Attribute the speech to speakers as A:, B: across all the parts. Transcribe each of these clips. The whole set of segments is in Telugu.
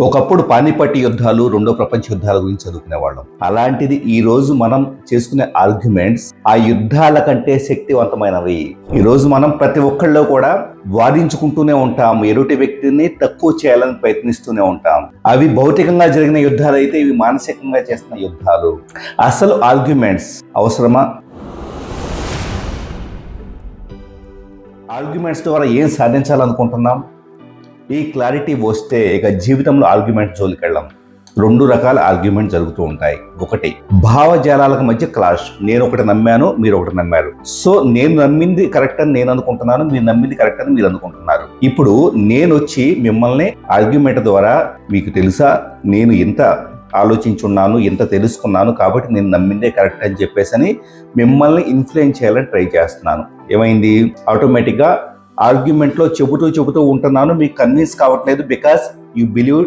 A: ఒకప్పుడు పానిపట్టి యుద్ధాలు రెండో ప్రపంచ యుద్ధాల గురించి చదువుకునే వాళ్ళం అలాంటిది ఈ రోజు మనం చేసుకునే ఆర్గ్యుమెంట్స్ ఆ యుద్ధాల కంటే శక్తివంతమైనవి. ఈ రోజు మనం ప్రతి ఒక్కళ్ళలో కూడా వాదించుకుంటూనే ఉంటాం. ఎరుటి వ్యక్తిని తక్కువ చేయాలని ప్రయత్నిస్తూనే ఉంటాం. అవి భౌతికంగా జరిగిన యుద్ధాలు అయితే ఇవి మానసికంగా చేస్తున్న యుద్ధాలు. అసలు ఆర్గ్యుమెంట్స్ అవసరమా? ఆర్గ్యుమెంట్స్ ద్వారా ఏం సాధించాలనుకుంటున్నాం? ఈ క్లారిటీ వస్తే ఇక జీవితంలో ఆర్గ్యుమెంట్ జోలికి వెళ్ళాం రెండు రకాల ఆర్గ్యుమెంట్ జరుగుతూ ఉంటాయి. ఒకటి భావజాలాలకు మధ్య క్లాష్ నేను ఒకటి నమ్మాను మీరు ఒకటి నమ్మారు. సో నేను నమ్మింది కరెక్ట్ అని నేను అనుకుంటున్నాను మీరు నమ్మింది కరెక్ట్ అని మీరు అనుకుంటున్నారు. ఇప్పుడు నేను వచ్చి మిమ్మల్ని ఆర్గ్యుమెంట్ ద్వారా మీకు తెలుసా నేను ఇంత ఆలోచించున్నాను ఎంత తెలుసుకున్నాను కాబట్టి నేను నమ్మిందే కరెక్ట్ అని చెప్పేసి అని మిమ్మల్ని ఇన్ఫ్లుయెన్స్ చేయాలని ట్రై చేస్తున్నాను. ఏమైంది? ఆటోమేటిక్గా ఆర్గ్యుమెంట్లో చెబుతూ చెబుతూ ఉంటున్నాను మీకు కన్విన్స్ కావట్లేదు because you believe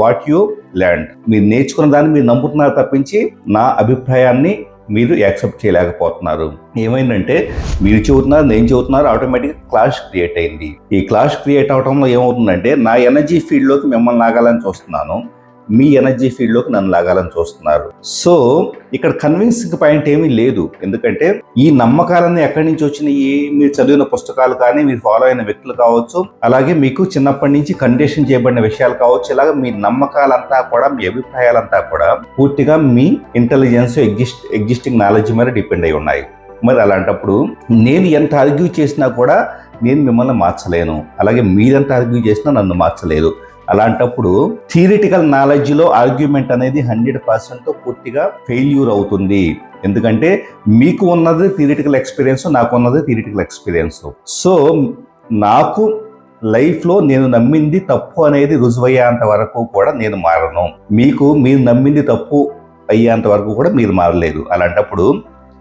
A: what you learned మీరు నేర్చుకున్న దాన్ని మీరు నమ్ముతున్నారు తప్పించి నా అభిప్రాయాన్ని మీరు యాక్సెప్ట్ చేయలేకపోతున్నారు. ఏమైందంటే మీరు చెబుతున్నారు నేను చెబుతున్నారు ఆటోమేటిక్ క్లాష్ క్రియేట్ అయింది. ఈ క్లాష్ క్రియేట్ అవడంలో ఏమవుతుందంటే నా ఎనర్జీ ఫీల్డ్లోకి మిమ్మల్ని నాగాలని చూస్తున్నాను. మీ ఎనర్జీ ఫీల్డ్లోకి నన్ను లాగాలని చూస్తున్నారు. సో ఇక్కడ కన్విన్సింగ్ పాయింట్ ఏమీ లేదు. ఎందుకంటే ఈ నమ్మకాలన్నీ ఎక్కడి నుంచి వచ్చినాయి? మీరు చదివిన పుస్తకాలు కానీ మీరు ఫాలో అయిన వ్యక్తులు కావచ్చు అలాగే మీకు చిన్నప్పటి నుంచి కండిషన్ చేయబడిన విషయాలు కావచ్చు ఇలాగ మీ నమ్మకాలంతా కూడా మీ అభిప్రాయాలంతా కూడా పూర్తిగా మీ ఇంటెలిజెన్స్ ఎగ్జిస్ట్ ఎగ్జిస్టింగ్ నాలెడ్జ్ మీద డిపెండ్ అయి ఉన్నాయి. మరి అలాంటప్పుడు నేను ఎంత ఆర్గ్యూ చేసినా కూడా నేను మిమ్మల్ని మార్చలేను. అలాగే మీరెంత ఆర్గ్యూ చేసినా నన్ను మార్చలేదు. అలాంటప్పుడు థియరిటికల్ నాలెడ్జ్లో ఆర్గ్యుమెంట్ అనేది హండ్రెడ్ పర్సెంట్ పూర్తిగా ఫెయిల్యూర్ అవుతుంది. ఎందుకంటే మీకు ఉన్నది థియరిటికల్ ఎక్స్పీరియన్స్ నాకు ఉన్నది థియరిటికల్ ఎక్స్పీరియన్స్ సో నాకు లైఫ్లో నేను నమ్మింది తప్పు అనేది రుజువయ్యేంత వరకు కూడా నేను మారను. మీకు మీరు నమ్మింది తప్పు అయ్యేంత వరకు కూడా మీరు మారలేదు. అలాంటప్పుడు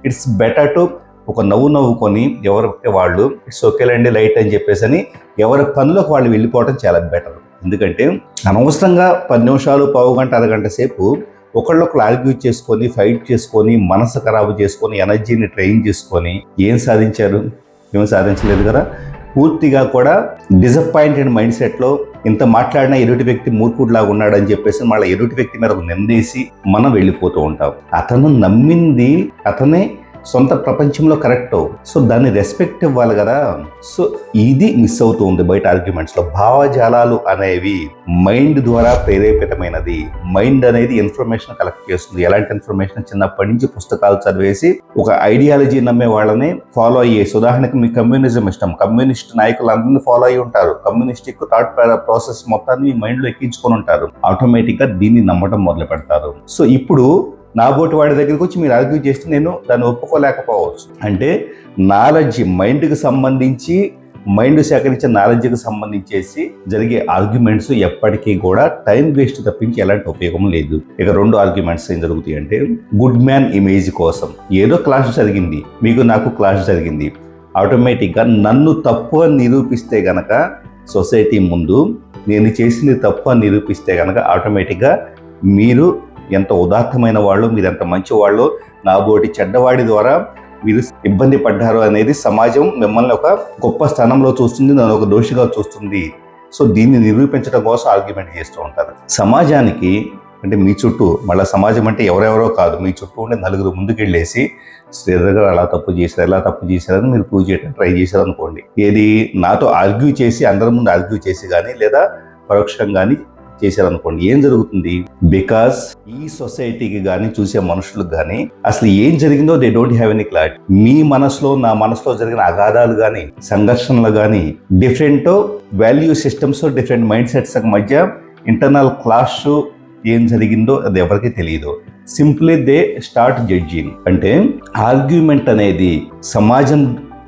A: ఇట్స్ బెటర్ టు ఒక నవ్వు నవ్వుకొని ఎవరి వాళ్ళు ఇట్స్ ఓకేలండి లైట్ అని చెప్పేసి అని ఎవరి పనులకు వాళ్ళు వెళ్ళిపోవడం చాలా బెటర్ ఎందుకంటే అనవసరంగా పది నిమిషాలు పావు గంట అరగంట సేపు ఒకళ్ళొకళ్ళు ఆర్గ్యూ చేసుకొని ఫైట్ చేసుకొని మనసు ఖరాబు చేసుకొని ఎనర్జీని ట్రైన్ చేసుకొని ఏం సాధించారు? ఏం సాధించలేదు కదా? పూర్తిగా కూడా డిసప్పాయింటెడ్ మైండ్ సెట్లో ఇంత మాట్లాడినా ఎదుటి వ్యక్తి మూర్ఖుడిలాగా ఉన్నాడని చెప్పేసి మళ్ళీ ఎదుటి వ్యక్తి మీద ఒక నిందేసి మనం వెళ్ళిపోతూ ఉంటాం. అతను నమ్మింది అతనే సొంత ప్రపంచంలో కరెక్ట్. సో దాన్ని రెస్పెక్ట్ ఇవ్వాలి కదా. సో ఇది మిస్ అవుతుంది బయట ఆర్గ్యుమెంట్స్లో. భావజాలాలు అనేవి మైండ్ ద్వారా ప్రేరేపితమైనది. మైండ్ అనేది ఇన్ఫర్మేషన్ కలెక్ట్ చేస్తుంది. ఎలాంటి ఇన్ఫర్మేషన్? చిన్నప్పటి నుంచి పుస్తకాలు చదివేసి ఒక ఐడియాలజీ నమ్మే వాళ్ళని ఫాలో అయ్యేసి ఉదాహరణకి మీ కమ్యూనిజం ఇష్టం. కమ్యూనిస్ట్ నాయకులు అందరినీ ఫాలో అయ్యి ఉంటారు. కమ్యూనిస్టిక్ థాట్ ప్రాసెస్ మొత్తాన్ని మీ మైండ్లో ఎక్కించుకొని ఉంటారు. ఆటోమేటిక్గా దీన్ని నమ్మటం మొదలు పెడతారు సో ఇప్పుడు నాబోటి వాడి దగ్గరికి వచ్చి మీరు ఆర్గ్యూ చేస్తే నేను దాన్ని ఒప్పుకోలేకపోవచ్చు. అంటే నాలెడ్జ్ మైండ్కి సంబంధించి మైండ్ సేకరించే నాలెడ్జ్కి సంబంధించేసి జరిగే ఆర్గ్యుమెంట్స్ ఎప్పటికీ కూడా టైం వేస్ట్ తప్పించి ఎలాంటి ఉపయోగం లేదు. ఇక రెండు ఆర్గ్యుమెంట్స్ ఏం జరుగుతాయి అంటే గుడ్ మ్యాన్ ఇమేజ్ కోసం. ఏదో క్లాస్ జరిగింది మీకు నాకు క్లాస్ జరిగింది. ఆటోమేటిక్గా నన్ను తప్పు అని నిరూపిస్తే గనక సొసైటీ ముందు నేను చేసింది తప్పు అని నిరూపిస్తే గనక ఆటోమేటిక్గా మీరు ఎంత ఉదాత్తమైన వాళ్ళు మీరు ఎంత మంచి వాళ్ళు నాబోటి చెడ్డవాడి ద్వారా మీరు ఇబ్బంది పడ్డారు అనేది సమాజం మిమ్మల్ని ఒక గొప్ప స్థానంలో చూస్తుంది నన్ను ఒక దోషిగా చూస్తుంది. సో దీన్ని నిరూపించడం కోసం ఆర్గ్యుమెంట్ చేస్తూ ఉంటారు. సమాజానికి అంటే మీ చుట్టూ మళ్ళీ సమాజం అంటే ఎవరెవరో కాదు మీ చుట్టూ ఉండే నలుగురు ముందుకెళ్ళేసి శ్రీధర్ అలా తప్పు చేశారు ఎలా తప్పు చేశారని మీరు ప్రూవ్ చేయడం ట్రై చేశారు అనుకోండి ఏది నాతో ఆర్గ్యూ చేసి అందరి ముందు ఆర్గ్యూ చేసి కానీ లేదా పరోక్షంగా కానీ చేశారనుకోండి ఏం జరుగుతుంది? బికాస్ ఈ సొసైటీకి కానీ చూసే మనుషులకు కానీ అసలు ఏం జరిగిందో they don't have any clarity మీ మనసులో నా మనసులో జరిగిన అగాధాలు కానీ సంఘర్షణలు కానీ different value systems different mind sets మధ్య ఇంటర్నల్ క్లాష్ ఏం జరిగిందో అది ఎవరికి తెలియదు సింప్లీ దే స్టార్ట్ జడ్జింగ్ అంటే ఆర్గ్యుమెంట్ అనేది సమాజం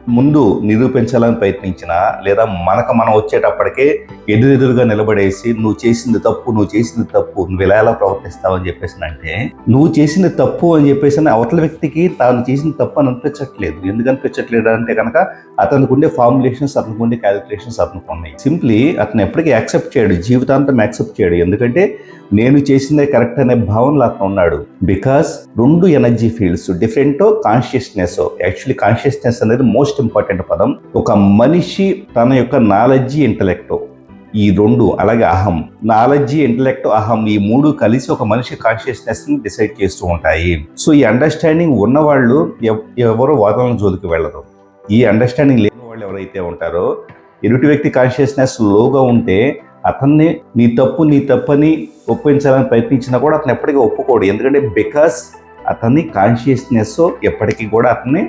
A: ముందు నిరూపించాలని ప్రయత్నించినా లేదా మనకు మనం వచ్చేటప్పటికే ఎదురెదురుగా నిలబడేసి నువ్వు చేసింది తప్పు నువ్వు చేసింది తప్పు నువ్వు ఇలా ఎలా ప్రవర్తిస్తావు అని చెప్పేసి అంటే నువ్వు చేసింది తప్పు అని చెప్పేసి అవతల వ్యక్తికి తాను చేసిన తప్పు అని అనిపించట్లేదు. ఎందుకు అనిపించట్లేదు అంటే కనుక అతనికి ఉండే ఫార్ములేషన్స్ అతనికి ఉండే క్యాలిక్యులేషన్స్ అతనికి ఉన్నాయి. సింప్లీ అతను ఎప్పటికీ యాక్సెప్ట్ చేయడు జీవితాంతం యాక్సెప్ట్ చేయడు. ఎందుకంటే నేను చేసిందే కరెక్ట్ అనే భావనలో అతను ఉన్నాడు. బికాస్ రెండు energy fields different consciousness actually consciousness అనేది మోస్ట్ ఇంపార్టెంట్ పదం. ఒక మనిషి తన యొక్క నాలెడ్జీ ఇంటలెక్ట్ ఈ రెండు అలాగే అహం. నాలెడ్జి ఇంటలెక్ట్ అహం ఈ మూడు కలిసి ఒక మనిషి కాన్షియస్నెస్ని డిసైడ్ చేస్తూ ఉంటాయి. సో ఈ అండర్స్టాండింగ్ ఉన్నవాళ్ళు ఎవ్- వాదనల జోలికి వెళ్ళరు. ఈ అండర్స్టాండింగ్ లేని వాళ్ళు ఎవరైతే ఉంటారో ఎదుటి వ్యక్తి కాన్షియస్నెస్ లోగా ఉంటే అతన్ని నీ తప్పు నీ తప్పని ఒప్పించాలని ప్రయత్నించినా కూడా అతను ఎప్పటికీ ఒప్పుకోడు. ఎందుకంటే బికాస్ అతని కాన్షియస్నెస్ ఎప్పటికీ కూడా అతన్ని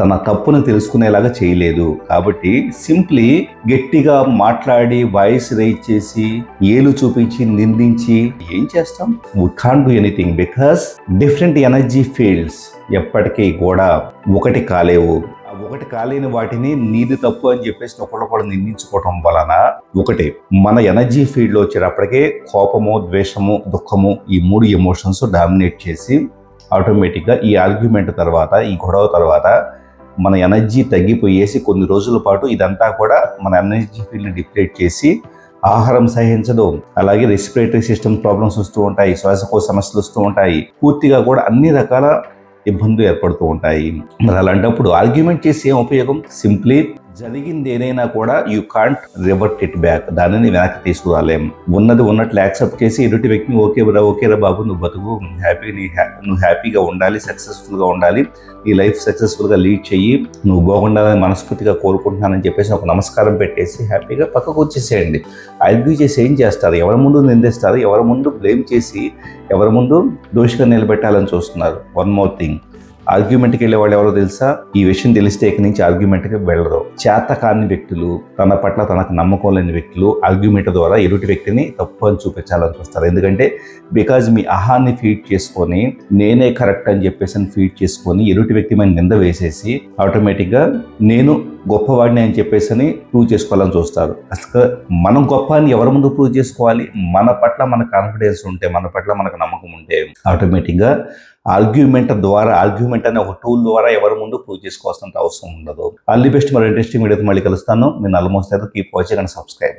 A: తన తప్పును తెలుసుకునేలాగా చేయలేదు. కాబట్టి సింప్లీ గట్టిగా మాట్లాడి వాయిస్ రైజ్ చేసి ఏలు చూపించి నిందించి ఏం చేస్తాం? We can do anything because different energy fields ఎప్పటికీ కూడా ఒకటి కాలేవు. ఒకటి కాలేని వాటిని నీది తప్పు అని చెప్పేసి ఒకళ్ళొకళ్ళు నిందించుకోవటం వలన ఒకటి మన ఎనర్జీ ఫీల్డ్లో వచ్చేటప్పటికే కోపము ద్వేషము దుఃఖము ఈ మూడు ఎమోషన్స్ డామినేట్ చేసి ఆటోమేటిక్గా ఈ ఆర్గ్యుమెంట్ తర్వాత ఈ గొడవ తర్వాత మన ఎనర్జీ తగ్గిపోయేసి కొన్ని రోజుల పాటు ఇదంతా కూడా మన ఎనర్జీ ఫీల్డ్ డిప్లేట్ చేసి ఆహారం సహించదు. అలాగే రెస్పిరేటరీ సిస్టమ్ ప్రాబ్లమ్స్ వస్తూ ఉంటాయి శ్వాసకోశ సమస్యలు వస్తూ ఉంటాయి. పూర్తిగా కూడా అన్ని రకాల ఇబ్బందులు ఏర్పడుతూ ఉంటాయి. మరి అలాంటప్పుడు ఆర్గ్యుమెంట్ చేసి ఏం ఉపయోగం సింప్లీ జరిగింది ఏదైనా కూడా you can't revert it back దానిని వెనక్కి తీసుకురాలేం. ఉన్నది ఉన్నట్లు యాక్సెప్ట్ చేసి ఎదుటి వ్యక్తిని ఓకే రా ఓకే రా బాబు నువ్వు బతుకు హ్యాపీ నీ నువ్వు హ్యాపీగా ఉండాలి సక్సెస్ఫుల్గా ఉండాలి నీ లైఫ్ సక్సెస్ఫుల్గా లీడ్ చెయ్యి నువ్వు బాగుండాలని మనస్ఫూర్తిగా కోరుకుంటున్నానని చెప్పేసి ఒక నమస్కారం పెట్టేసి హ్యాపీగా పక్కకు వచ్చేసేయండి. ఆర్గ్యూ చేసి ఏం చేస్తారు? ఎవరి ముందు నిందిస్తారు? ఎవరి ముందు బ్లేమ్ చేసి ఎవరి ముందు దోషిగా నిలబెట్టాలని చూస్తున్నారు? వన్ మోర్ థింగ్ ఆర్గ్యుమెంట్కి వెళ్ళే వాళ్ళు ఎవరో తెలుసా? ఈ విషయం తెలిస్తే ఇక నుంచి ఆర్గ్యుమెంట్కి వెళ్ళరు. చేత కాని వ్యక్తులు తన పట్ల తనకు నమ్మకం లేని వ్యక్తులు ఆర్గ్యుమెంట్ ద్వారా ఎదుటి వ్యక్తిని తప్పు అని చూపించాలని చూస్తారు ఎందుకంటే బికాజ్ మీ అహాన్ని ఫీడ్ చేసుకొని నేనే కరెక్ట్ అని చెప్పేసి ఫీడ్ చేసుకొని ఎదుటి వ్యక్తి మీద నింద వేసేసి ఆటోమేటిక్గా నేను గొప్పవాడిని అని చెప్పేసి అని ప్రూవ్ చేసుకోవాలని చూస్తారు. అసలు మనం గొప్ప అని ఎవరి ముందు ప్రూవ్ చేసుకోవాలి? మన పట్ల మన కాన్ఫిడెన్స్ ఉంటే మన పట్ల మనకు నమ్మకం ఉంటే ఆటోమేటిక్గా ఆర్గ్యుమెంట్ ద్వారా ఆర్గ్యుమెంట్ అనే ఒక టూల్ ద్వారా ఎవరి ముందు ప్రూవ్ చేసుకోవాల్సిన అవసరం ఉండదు. ఆల్ ది బెస్ట్ మరి ఇంట్రెస్టింగ్ వీడియోతో మళ్ళీ కలుస్తాను. మీరు అయితే కీప్ వాచింగ్ అండ్ సబ్స్క్రైబ్